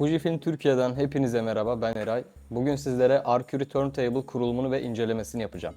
Fujifilm Türkiye'den hepinize merhaba ben Eray. Bugün sizlere Arcury Turntable kurulumunu ve incelemesini yapacağım.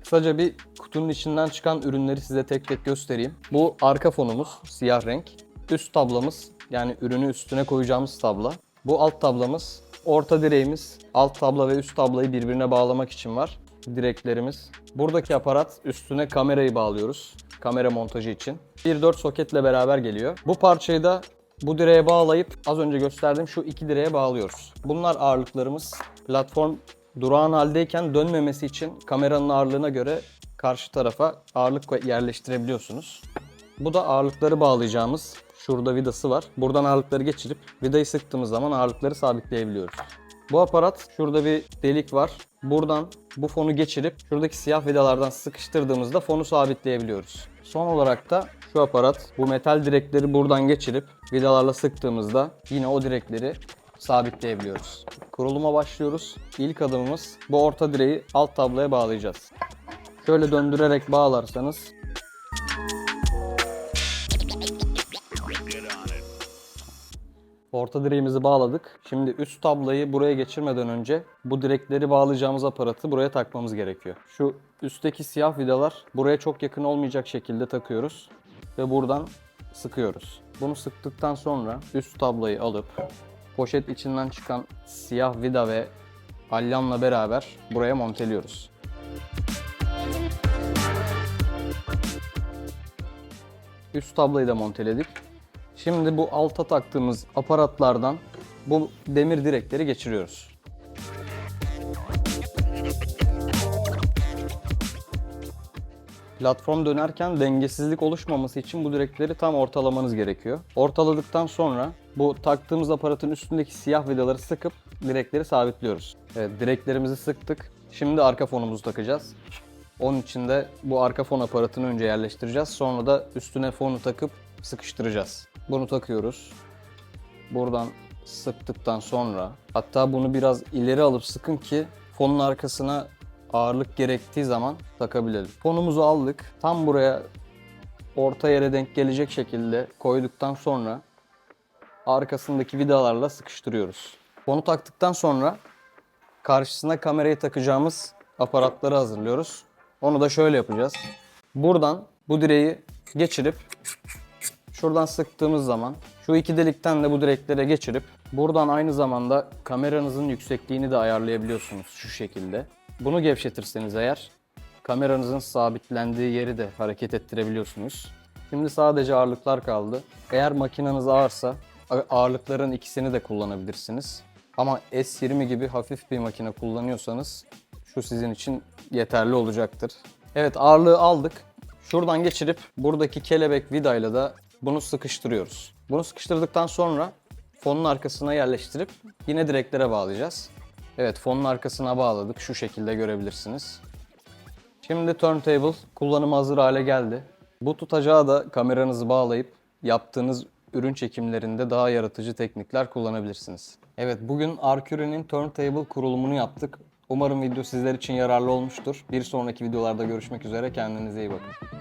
Kısaca bir kutunun içinden çıkan ürünleri size tek tek göstereyim. Bu arka fonumuz siyah renk. Üst tablamız yani ürünü üstüne koyacağımız tabla. Bu alt tablamız. Orta direğimiz alt tabla ve üst tablayı birbirine bağlamak için var. Direklerimiz. Buradaki aparat üstüne kamerayı bağlıyoruz. Kamera montajı için. 1.4 soketle beraber geliyor. Bu parçayı da bu direğe bağlayıp az önce gösterdiğim şu iki direğe bağlıyoruz. Bunlar ağırlıklarımız. Platform durağan haldeyken dönmemesi için kameranın ağırlığına göre karşı tarafa ağırlık yerleştirebiliyorsunuz. Bu da ağırlıkları bağlayacağımız şurada vidası var. Buradan ağırlıkları geçirip vidayı sıktığımız zaman ağırlıkları sabitleyebiliyoruz. Bu aparat şurada bir delik var. Buradan bu fonu geçirip şuradaki siyah vidalardan sıkıştırdığımızda fonu sabitleyebiliyoruz. Son olarak da şu aparat bu metal direkleri buradan geçirip vidalarla sıktığımızda yine o direkleri sabitleyebiliyoruz. Kuruluma başlıyoruz. İlk adımımız bu orta direği alt tabloya bağlayacağız. Şöyle döndürerek bağlarsanız Orta direğimizi bağladık. Şimdi üst tablayı buraya geçirmeden önce bu direkleri bağlayacağımız aparatı buraya takmamız gerekiyor. Şu üstteki siyah vidalar buraya çok yakın olmayacak şekilde takıyoruz ve buradan sıkıyoruz. Bunu sıktıktan sonra üst tablayı alıp poşet içinden çıkan siyah vida ve alyanla beraber buraya monteliyoruz. Üst tablayı da monteledik. Şimdi bu alta taktığımız aparatlardan bu demir direkleri geçiriyoruz. Platform dönerken dengesizlik oluşmaması için bu direkleri tam ortalamanız gerekiyor. Ortaladıktan sonra bu taktığımız aparatın üstündeki siyah vidaları sıkıp direkleri sabitliyoruz. Evet, direklerimizi sıktık. Şimdi arka fonumuzu takacağız. Onun için de bu arka fon aparatını önce yerleştireceğiz. Sonra da üstüne fonu takıp sıkıştıracağız. Bunu takıyoruz. Buradan sıktıktan sonra hatta bunu biraz ileri alıp sıkın ki fonun arkasına ağırlık gerektiği zaman takabilelim. Fonumuzu aldık. Tam buraya orta yere denk gelecek şekilde koyduktan sonra arkasındaki vidalarla sıkıştırıyoruz. Fonu taktıktan sonra karşısına kamerayı takacağımız aparatları hazırlıyoruz. Onu da şöyle yapacağız. Buradan bu direği geçirip şuradan sıktığımız zaman şu iki delikten de bu direklere geçirip buradan aynı zamanda kameranızın yüksekliğini de ayarlayabiliyorsunuz şu şekilde. Bunu gevşetirseniz eğer kameranızın sabitlendiği yeri de hareket ettirebiliyorsunuz. Şimdi sadece ağırlıklar kaldı. Eğer makineniz ağırsa ağırlıkların ikisini de kullanabilirsiniz. Ama S20 gibi hafif bir makine kullanıyorsanız şu sizin için yeterli olacaktır. Evet ağırlığı aldık. Şuradan geçirip buradaki kelebek vidayla da bunu sıkıştırıyoruz. Bunu sıkıştırdıktan sonra fonun arkasına yerleştirip yine direklere bağlayacağız. Evet fonun arkasına bağladık. Şu şekilde görebilirsiniz. Şimdi turntable kullanıma hazır hale geldi. Bu tutacağı da kameranızı bağlayıp yaptığınız ürün çekimlerinde daha yaratıcı teknikler kullanabilirsiniz. Evet bugün Arcury'nin turntable kurulumunu yaptık. Umarım video sizler için yararlı olmuştur. Bir sonraki videolarda görüşmek üzere. Kendinize iyi bakın.